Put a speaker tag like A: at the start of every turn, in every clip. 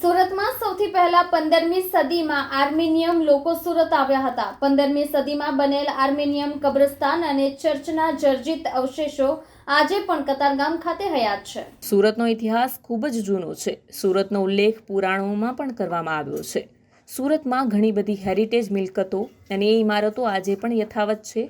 A: સુરતમાં સૌથી પહેલા પંદરમી સદીમાં આર્મેનિયમ લોકો સુરત આવ્યા હતા. પંદરમી સદીમાં બનેલ આર્મેનિયમ કબ્રસ્તાન અને ચર્ચના જર્જિત અવશેષો આજે પણ કતારગામ ખાતે હયાત છે.
B: સુરતનો ઇતિહાસ ખૂબ જ જૂનો છે. સુરતનો ઉલ્લેખ પુરાણોમાં પણ કરવામાં આવ્યો છે. સુરતમાં ઘણી બધી હેરિટેજ મિલકતો અને એ ઇમારતો આજે પણ યથાવત છે.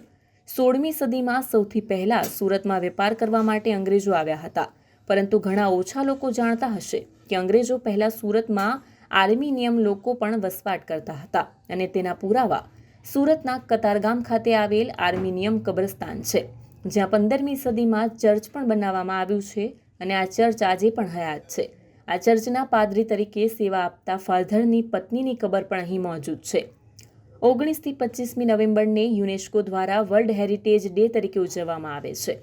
B: સોળમી સદીમાં સૌથી પહેલાં સુરતમાં વેપાર કરવા માટે અંગ્રેજો આવ્યા હતા. પરંતુ ઘણા ઓછા લોકો જાણતા હશે કે અંગ્રેજો પહેલાં સુરતમાં આર્મિનિયમ લોકો પણ વસવાટ કરતા હતા અને તેના પુરાવા સુરતના કતારગામ ખાતે આવેલ આર્મિનિયમ કબ્રસ્તાન છે, જ્યાં પંદરમી સદીમાં ચર્ચ પણ બનાવવામાં આવ્યું છે અને આ ચર્ચ આજે પણ હયાત છે. આ ચર્ચના પાદરી તરીકે સેવા આપતા ફાધરની પત્નીની કબર પણ અહીં મોજૂદ છે. ઓગણીસથી પચીસમી નવેમ્બરને યુનેસ્કો દ્વારા વર્લ્ડ હેરિટેજ ડે તરીકે ઉજવવામાં આવે છે.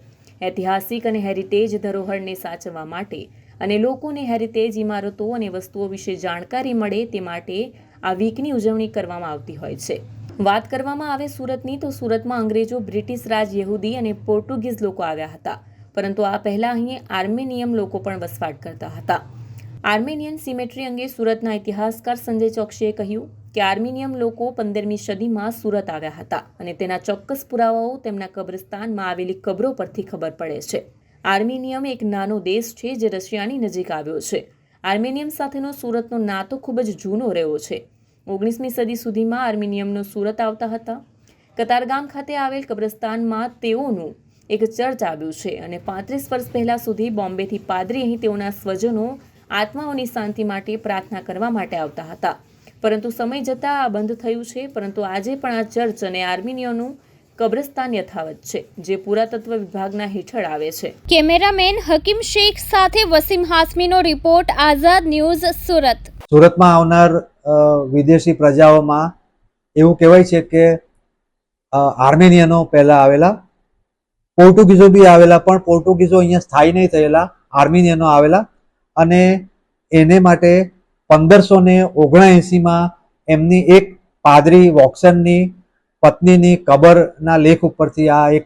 B: ઐતિહાસિક અને હેરિટેજ ધરોહરને સાચવવા માટે અને લોકોને હેરિટેજ ઇમારતો અને વસ્તુઓ વિશે જાણકારી મળે તે માટે આ વીકની ઉજવણી કરવામાં આવતી હોય છે. વાત કરવામાં આવે સુરતની તો સુરતમાં અંગ્રેજો, બ્રિટિશ રાજ, યહૂદી અને પોર્ટુગીઝ લોકો આવ્યા હતા. પરંતુ આ પહેલાં અહીં આર્મેનિયમ લોકો પણ વસવાટ કરતા હતા. આર્મેનિયન સિમેટ્રી અંગે સુરતના ઇતિહાસકાર સંજય ચોકસીએ કહ્યું કે આર્મેનિયમ લોકો પંદરમી સદીમાં સુરત આવ્યા હતા અને તેના ચોક્કસ પુરાવાઓ તેમના કબ્રસ્તાનમાં આવેલી કબરો પરથી ખબર પડે છે. આર્મેનિયમ એક નાનો દેશ છે જે રશિયાની નજીક આવ્યો છે. આર્મેનિયમ સાથેનો સુરતનો નાતો ખૂબ જ જૂનો રહ્યો છે. ઓગણીસમી સદી સુધીમાં આર્મેનિયમનો સુરત આવતા હતા. કતારગામ ખાતે આવેલ કબ્રસ્તાનમાં તેઓનું એક ચર્ચ આવ્યું છે અને પાંત્રીસ વર્ષ પહેલાં સુધી બોમ્બેથી પાદરી અહીં તેઓના સ્વજનો આત્માઓની શાંતિ માટે પ્રાર્થના કરવા માટે આવતા હતા. પરંતુ સમય જતાં આ બંધ થયું છે પરંતુ આજે પણ આ ચર્ચ અને આર્મિનિયોનું કબ્રસ્તાન યથાવત છે જે પુરાતત્વ વિભાગના હેઠળ આવે છે.
A: કેમેરામેન હકીમ શેખ સાથે વસીમ હાસમીનો રિપોર્ટ આઝાદ ન્યૂઝ સુરત.
C: સુરતમાં આવનાર વિદેશી પ્રજાઓમાં એવું કહેવાય છે કે આર્મેનિયનો પહેલા આવેલા પોર્ટુગીઝો બી આવેલા પણ પોર્ટુગીઝો અહીંયા સ્થાયી નહીં થયેલા આર્મેનિયનો આવેલા અને એને માટે પંદરસો ને ઓગણએંસીમાં એમની એક પાદરી વોક્સનની પત્નીની કબરના લેખ ઉપરથી આ એક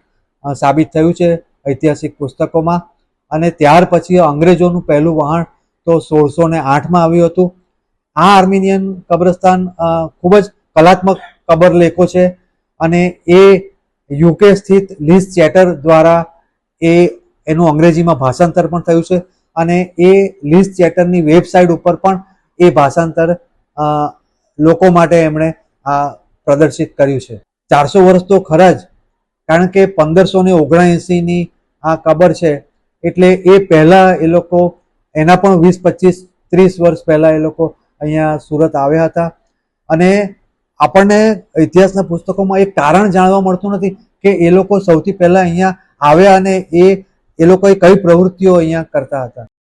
C: સાબિત થયું છે ઐતિહાસિક પુસ્તકોમાં. અને ત્યાર પછી અંગ્રેજોનું પહેલું વહાણ તો સોળસો ને આઠમાં આવ્યું હતું. આ આર્મેનિયન કબ્રસ્તાન ખૂબ જ કલાત્મક કબર લેખો છે અને એ યુકે સ્થિત લીઝ ચેટર દ્વારા એ, એનું અંગ્રેજીમાં ભાષાંતર પણ થયું છે. અને એ લીઝ ચેટરની વેબસાઇટ ઉપર પણ એ ભાષાંતર લોકો માટે એમણે આ પ્રદર્શિત કર્યું છે. ચારસો વર્ષ તો ખરા જ, કારણ કે પંદરસો ને ઓગણએંસીની આ કબર છે, એટલે એ પહેલાં એ લોકો, એના પણ વીસ, પચીસ, ત્રીસ વર્ષ પહેલાં એ લોકો અહીંયા સુરત આવ્યા હતા. અને આપણને ઇતિહાસના પુસ્તકોમાં એક કારણ જાણવા મળતું નથી કે એ લોકો સૌથી પહેલાં અહીંયા આવ્યા અને એ એ લોકોએ કઈ પ્રવૃત્તિઓ અહીંયા કરતા હતા.